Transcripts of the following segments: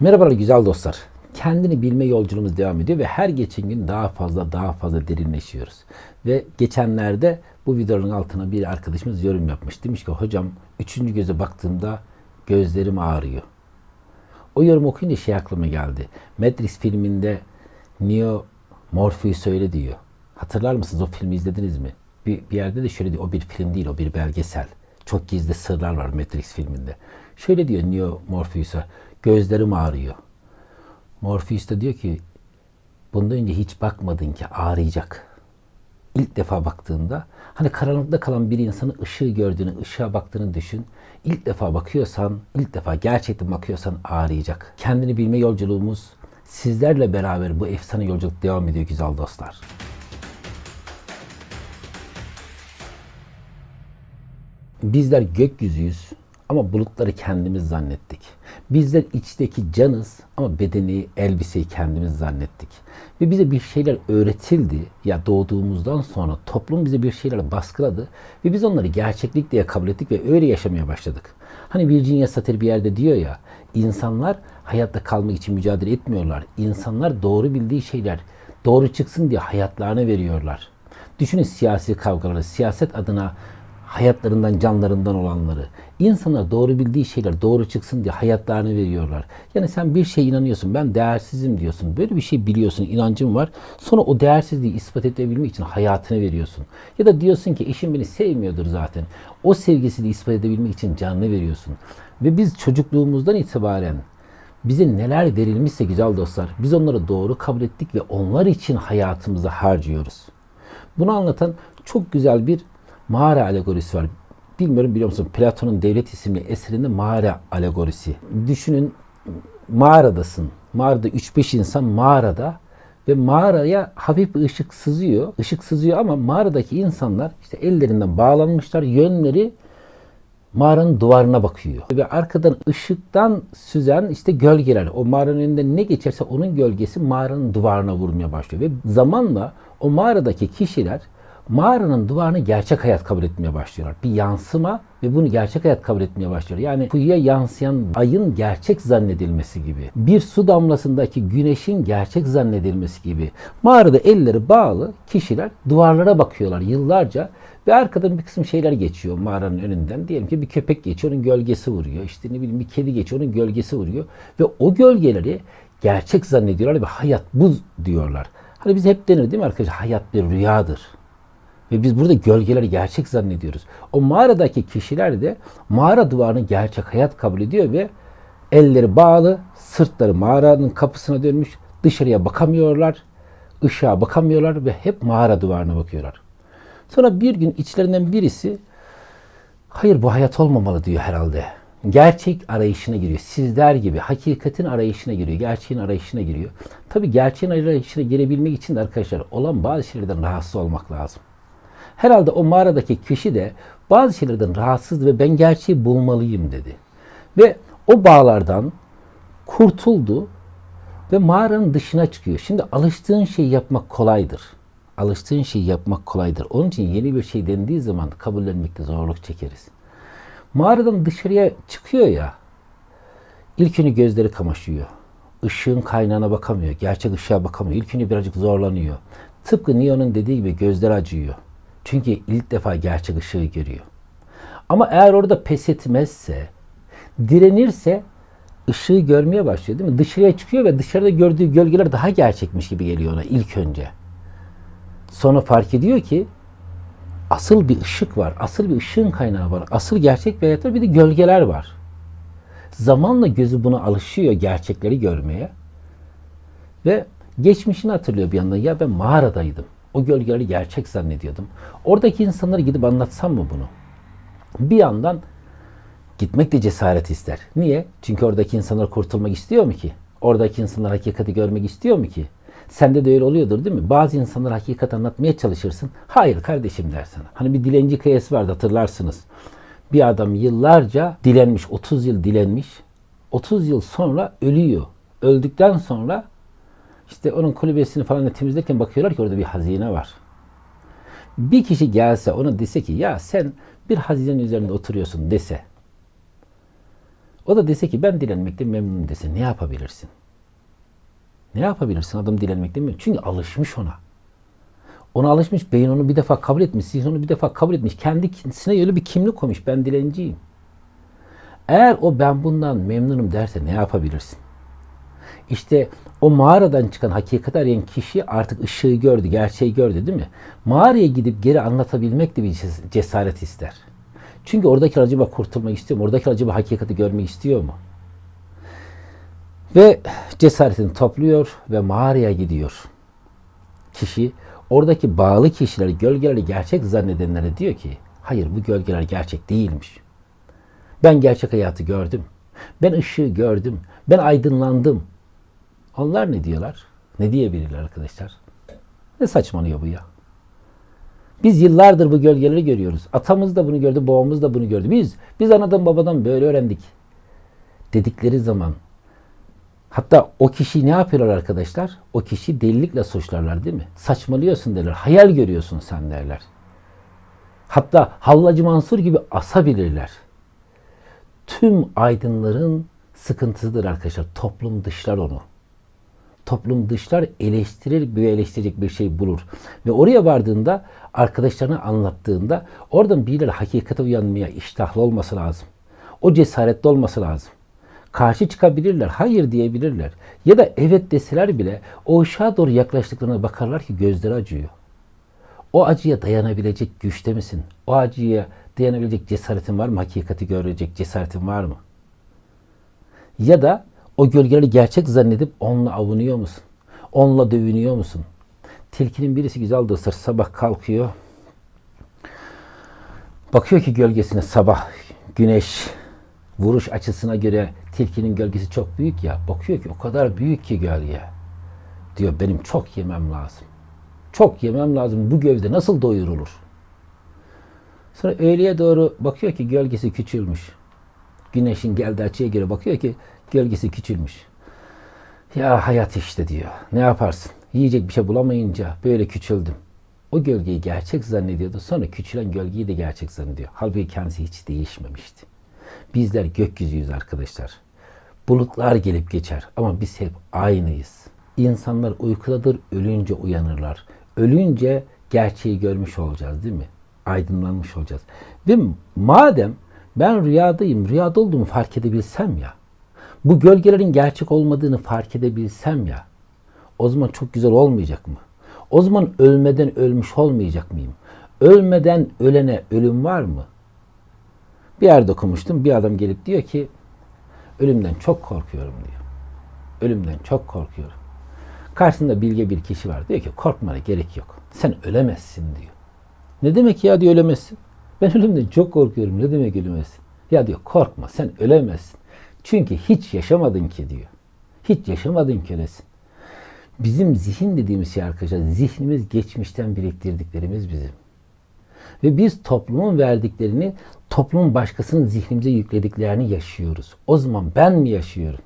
Merhabalar güzel dostlar. Kendini bilme yolculuğumuz devam ediyor ve her geçen gün daha fazla daha fazla derinleşiyoruz. Ve geçenlerde bu videonun altına bir arkadaşımız yorum yapmış. Demiş ki hocam üçüncü göze baktığımda gözlerim ağrıyor. O yorum okuyunca şey aklıma geldi. Matrix filminde Neo Morpheus öyle diyor. Hatırlar mısınız o filmi izlediniz mi? Bir, bir yerde de şöyle diyor. O bir film değil o bir belgesel. Çok gizli sırlar var Matrix filminde. Şöyle diyor Neo Morpheus'a. Gözlerim ağrıyor. Morpheus da diyor ki bundan önce hiç bakmadın ki ağrıyacak. İlk defa baktığında hani karanlıkta kalan bir insanın ışığı gördüğünü, ışığa baktığını düşün. İlk defa bakıyorsan, ilk defa gerçekten bakıyorsan ağrıyacak. Kendini bilme yolculuğumuz sizlerle beraber bu efsane yolculuk devam ediyor güzel dostlar. Bizler gökyüzüyüz ama bulutları kendimiz zannettik. Bizler içteki canız ama bedeni, elbiseyi kendimiz zannettik. Ve bize bir şeyler öğretildi ya doğduğumuzdan sonra toplum bize bir şeyler baskıladı ve biz onları gerçeklik diye kabul ettik ve öyle yaşamaya başladık. Hani Virginia Satir bir yerde diyor ya, insanlar hayatta kalmak için mücadele etmiyorlar. İnsanlar doğru bildiği şeyler doğru çıksın diye hayatlarını veriyorlar. Düşünün siyasi kavgaları, siyaset adına hayatlarından, canlarından olanları. İnsanlar doğru bildiği şeyler doğru çıksın diye hayatlarını veriyorlar. Yani sen bir şeye inanıyorsun, ben değersizim diyorsun. Böyle bir şey biliyorsun, inancın var. Sonra o değersizliği ispat edebilmek için hayatını veriyorsun. Ya da diyorsun ki eşim beni sevmiyordur zaten. O sevgisini ispat edebilmek için canını veriyorsun. Ve biz çocukluğumuzdan itibaren bize neler verilmişse güzel dostlar, biz onları doğru kabul ettik ve onlar için hayatımızı harcıyoruz. Bunu anlatan çok güzel bir mağara alegorisi var. Bilmiyorum biliyor musun? Platon'un Devlet isimli eserinde mağara alegorisi. Düşünün mağaradasın. Mağarada 3-5 insan mağarada ve mağaraya hafif bir ışık sızıyor. Işık sızıyor ama mağaradaki insanlar işte ellerinden bağlanmışlar. Yönleri mağaranın duvarına bakıyor. Ve arkadan ışıktan süzen işte gölgeler. O mağaranın önünde ne geçerse onun gölgesi mağaranın duvarına vurmaya başlıyor. Ve zamanla o mağaradaki kişiler mağaranın duvarını gerçek hayat kabul etmeye başlıyorlar. Bir yansıma ve bunu gerçek hayat kabul etmeye başlıyor. Yani kuyuya yansıyan ayın gerçek zannedilmesi gibi. Bir su damlasındaki güneşin gerçek zannedilmesi gibi. Mağarada elleri bağlı kişiler duvarlara bakıyorlar yıllarca ve arkadan bir kısım şeyler geçiyor mağaranın önünden. Diyelim ki bir köpek geçiyor, onun gölgesi vuruyor. İşte ne bileyim bir kedi geçiyor, onun gölgesi vuruyor. Ve o gölgeleri gerçek zannediyorlar ve hayat bu diyorlar. Hani biz hep denir değil mi arkadaşlar? Hayat bir rüyadır. Ve biz burada gölgeleri gerçek zannediyoruz. O mağaradaki kişiler de mağara duvarını gerçek hayat kabul ediyor ve elleri bağlı, sırtları mağaranın kapısına dönmüş, dışarıya bakamıyorlar, ışığa bakamıyorlar ve hep mağara duvarına bakıyorlar. Sonra bir gün içlerinden birisi hayır bu hayat olmamalı diyor herhalde. Gerçek arayışına giriyor. Sizler gibi hakikatin arayışına giriyor. Gerçeğin arayışına giriyor. Tabi gerçeğin arayışına girebilmek için de arkadaşlar olan bazı şeylerden rahatsız olmak lazım. Herhalde o mağaradaki kişi de bazı şeylerden rahatsız ve ben gerçeği bulmalıyım dedi. Ve o bağlardan kurtuldu ve mağaranın dışına çıkıyor. Şimdi alıştığın şeyi yapmak kolaydır. Alıştığın şeyi yapmak kolaydır. Onun için yeni bir şey dendiği zaman kabullenmekte zorluk çekeriz. Mağaradan dışarıya çıkıyor ya, ilk önce gözleri kamaşıyor. Işığın kaynağına bakamıyor. Gerçek ışığa bakamıyor. İlk önce birazcık zorlanıyor. Tıpkı Neo'nun dediği gibi gözleri acıyor. Çünkü ilk defa gerçek ışığı görüyor. Ama eğer orada pes etmezse, direnirse ışığı görmeye başlıyor değil mi? Dışarıya çıkıyor ve dışarıda gördüğü gölgeler daha gerçekmiş gibi geliyor ona ilk önce. Sonra fark ediyor ki asıl bir ışık var. Asıl bir ışığın kaynağı var. Asıl gerçek bir hayat var. Bir de gölgeler var. Zamanla gözü buna alışıyor gerçekleri görmeye. Ve geçmişini hatırlıyor bir yandan. Ya ben mağaradaydım. O gölgeleri gerçek zannediyordum. Oradaki insanlara gidip anlatsam mı bunu? Bir yandan gitmek de cesaret ister. Niye? Çünkü oradaki insanlar kurtulmak istiyor mu ki? Oradaki insanlar hakikati görmek istiyor mu ki? Sende de öyle oluyordur değil mi? Bazı insanlar hakikat anlatmaya çalışırsın. Hayır kardeşim dersin. Hani bir dilenci kıyası vardı hatırlarsınız. Bir adam yıllarca dilenmiş, 30 yıl dilenmiş. 30 yıl sonra ölüyor. Öldükten sonra işte onun kulübesini falan temizlerken bakıyorlar ki orada bir hazine var. Bir kişi gelse ona dese ki ya sen bir hazinenin üzerinde oturuyorsun dese O da dese ki ben dilenmekte memnunum dese ne yapabilirsin? Ne yapabilirsin adam dilenmekte memnun? Çünkü alışmış ona. Ona alışmış, beyin onu bir defa kabul etmiş, zihin onu bir defa kabul etmiş. Kendi kendisine öyle bir kimlik koymuş, ben dilenciyim. Eğer o ben bundan memnunum derse ne yapabilirsin? İşte o mağaradan çıkan hakikati arayan kişi artık ışığı gördü, gerçeği gördü değil mi? Mağaraya gidip geri anlatabilmek de bir ces- cesaret ister. Çünkü oradaki acaba kurtulmak istiyor mu? Oradaki acaba hakikati görmek istiyor mu? Ve cesaretini topluyor ve mağaraya gidiyor. Kişi oradaki bağlı kişileri, gölgeleri gerçek zannedenlere diyor ki hayır bu gölgeler gerçek değilmiş. Ben gerçek hayatı gördüm. Ben ışığı gördüm. Ben aydınlandım. Onlar ne diyorlar? Ne diyebilirler arkadaşlar? Ne saçmalıyor bu ya? Biz yıllardır bu gölgeleri görüyoruz. Atamız da bunu gördü, babamız da bunu gördü. Biz biz anadan babadan böyle öğrendik. Dedikleri zaman hatta o kişi ne yapıyorlar arkadaşlar? O kişi delilikle suçlarlar değil mi? Saçmalıyorsun derler. Hayal görüyorsun sen derler. Hatta Hallacı Mansur gibi asabilirler. Tüm aydınların sıkıntısıdır arkadaşlar. Toplum dışlar onu toplum dışlar eleştirir bir eleştirecek bir şey bulur. Ve oraya vardığında arkadaşlarına anlattığında oradan birileri hakikate uyanmaya iştahlı olması lazım. O cesaretli olması lazım. Karşı çıkabilirler, hayır diyebilirler. Ya da evet deseler bile o ışığa doğru yaklaştıklarına bakarlar ki gözleri acıyor. O acıya dayanabilecek güçte misin? O acıya dayanabilecek cesaretin var mı? Hakikati görecek cesaretin var mı? Ya da o gölgeleri gerçek zannedip onunla avunuyor musun? Onunla dövünüyor musun? Tilkinin birisi güzel dostlar sabah kalkıyor. Bakıyor ki gölgesine sabah güneş vuruş açısına göre tilkinin gölgesi çok büyük ya. Bakıyor ki o kadar büyük ki gölge. Diyor benim çok yemem lazım. Çok yemem lazım. Bu gövde nasıl doyurulur? Sonra öğleye doğru bakıyor ki gölgesi küçülmüş. Güneşin geldiği açıya göre bakıyor ki gölgesi küçülmüş. Ya hayat işte diyor. Ne yaparsın? Yiyecek bir şey bulamayınca böyle küçüldüm. O gölgeyi gerçek zannediyordu. Sonra küçülen gölgeyi de gerçek zannediyor. Halbuki kendisi hiç değişmemişti. Bizler gökyüzüyüz arkadaşlar. Bulutlar gelip geçer ama biz hep aynıyız. İnsanlar uykudadır, ölünce uyanırlar. Ölünce gerçeği görmüş olacağız değil mi? Aydınlanmış olacağız. Ve madem ben rüyadayım, rüyada olduğumu fark edebilsem ya, bu gölgelerin gerçek olmadığını fark edebilsem ya, o zaman çok güzel olmayacak mı? O zaman ölmeden ölmüş olmayacak mıyım? Ölmeden ölene ölüm var mı? Bir yerde okumuştum. Bir adam gelip diyor ki ölümden çok korkuyorum diyor. Ölümden çok korkuyorum. Karşısında bilge bir kişi var. Diyor ki korkmana gerek yok. Sen ölemezsin diyor. Ne demek ya diyor ölemezsin. Ben ölümden çok korkuyorum. Ne demek ölemezsin? Ya diyor korkma sen ölemezsin. Çünkü hiç yaşamadın ki diyor. Hiç yaşamadın ki öylesin. Bizim zihin dediğimiz şey arkadaşlar, zihnimiz geçmişten biriktirdiklerimiz bizim. Ve biz toplumun verdiklerini, toplumun başkasının zihnimize yüklediklerini yaşıyoruz. O zaman ben mi yaşıyorum?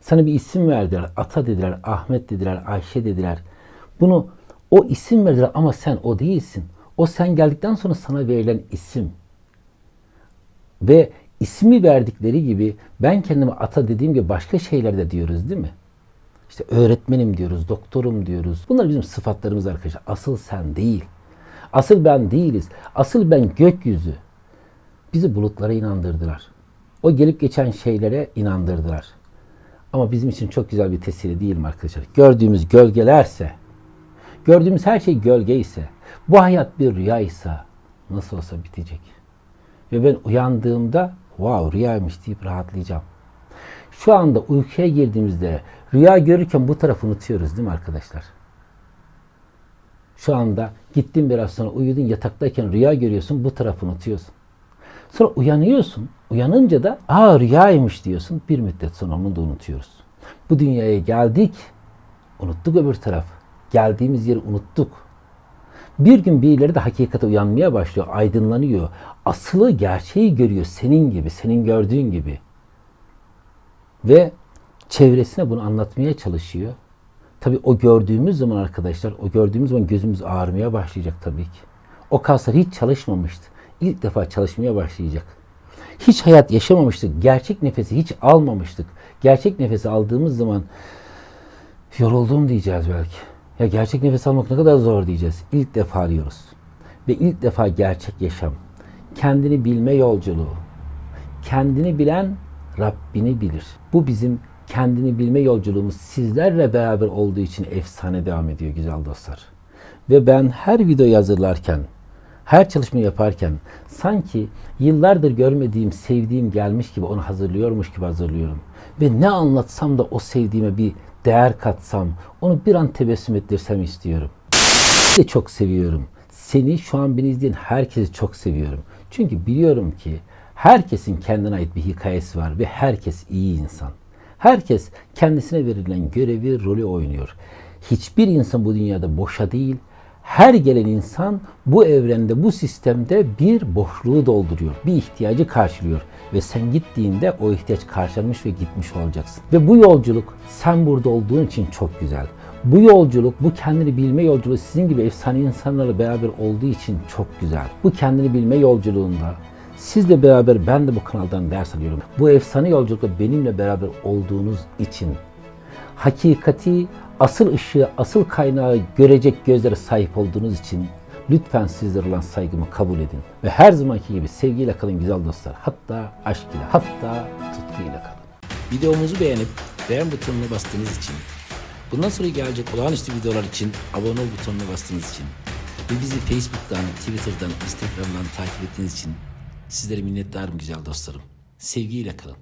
Sana bir isim verdiler, Ata dediler, Ahmet dediler, Ayşe dediler. Bunu o isim verdiler ama sen o değilsin. O sen geldikten sonra sana verilen isim. Ve ismi verdikleri gibi ben kendime ata dediğim gibi başka şeyler de diyoruz değil mi? İşte öğretmenim diyoruz, doktorum diyoruz. Bunlar bizim sıfatlarımız arkadaşlar. Asıl sen değil. Asıl ben değiliz. Asıl ben gökyüzü. Bizi bulutlara inandırdılar. O gelip geçen şeylere inandırdılar. Ama bizim için çok güzel bir tesiri değil mi arkadaşlar? Gördüğümüz gölgelerse, gördüğümüz her şey gölge ise, bu hayat bir rüya ise nasıl olsa bitecek. Ve ben uyandığımda wow rüyaymış deyip rahatlayacağım. Şu anda uykuya girdiğimizde rüya görürken bu tarafı unutuyoruz değil mi arkadaşlar? Şu anda gittin biraz sonra uyudun yataktayken rüya görüyorsun bu tarafı unutuyorsun. Sonra uyanıyorsun. Uyanınca da aa rüyaymış diyorsun. Bir müddet sonra onu da unutuyoruz. Bu dünyaya geldik. Unuttuk öbür tarafı. Geldiğimiz yeri unuttuk. Bir gün birileri de hakikate uyanmaya başlıyor. Aydınlanıyor. Asılı gerçeği görüyor. Senin gibi, senin gördüğün gibi. Ve çevresine bunu anlatmaya çalışıyor. Tabii o gördüğümüz zaman arkadaşlar, o gördüğümüz zaman gözümüz ağrımaya başlayacak tabii ki. O kaslar hiç çalışmamıştı. İlk defa çalışmaya başlayacak. Hiç hayat yaşamamıştık. Gerçek nefesi hiç almamıştık. Gerçek nefesi aldığımız zaman yoruldum diyeceğiz belki. Ya gerçek nefes almak ne kadar zor diyeceğiz. İlk defa arıyoruz. Ve ilk defa gerçek yaşam. Kendini bilme yolculuğu. Kendini bilen Rabbini bilir. Bu bizim kendini bilme yolculuğumuz sizlerle beraber olduğu için efsane devam ediyor güzel dostlar. Ve ben her videoyu hazırlarken, her çalışma yaparken sanki yıllardır görmediğim, sevdiğim gelmiş gibi onu hazırlıyormuş gibi hazırlıyorum. Ve ne anlatsam da o sevdiğime bir değer katsam, onu bir an tebessüm ettirsem istiyorum de çok seviyorum. Seni şu an beni izleyen herkesi çok seviyorum. Çünkü biliyorum ki herkesin kendine ait bir hikayesi var ve herkes iyi insan. Herkes kendisine verilen görevi, rolü oynuyor. Hiçbir insan bu dünyada boşa değil, her gelen insan bu evrende, bu sistemde bir boşluğu dolduruyor, bir ihtiyacı karşılıyor. Ve sen gittiğinde o ihtiyaç karşılanmış ve gitmiş olacaksın. Ve bu yolculuk sen burada olduğun için çok güzel. Bu yolculuk, bu kendini bilme yolculuğu sizin gibi efsane insanlarla beraber olduğu için çok güzel. Bu kendini bilme yolculuğunda sizle beraber ben de bu kanaldan ders alıyorum. Bu efsane yolculukta benimle beraber olduğunuz için hakikati, asıl ışığı, asıl kaynağı görecek gözlere sahip olduğunuz için lütfen sizlere olan saygımı kabul edin. Ve her zamanki gibi sevgiyle kalın güzel dostlar. Hatta aşk ile, hatta tutkuyla kalın. Videomuzu beğenip beğen butonuna bastığınız için, bundan sonra gelecek olağanüstü videolar için abone ol butonuna bastığınız için ve bizi Facebook'tan, Twitter'dan, Instagram'dan takip ettiğiniz için sizlere minnettarım güzel dostlarım. Sevgiyle kalın.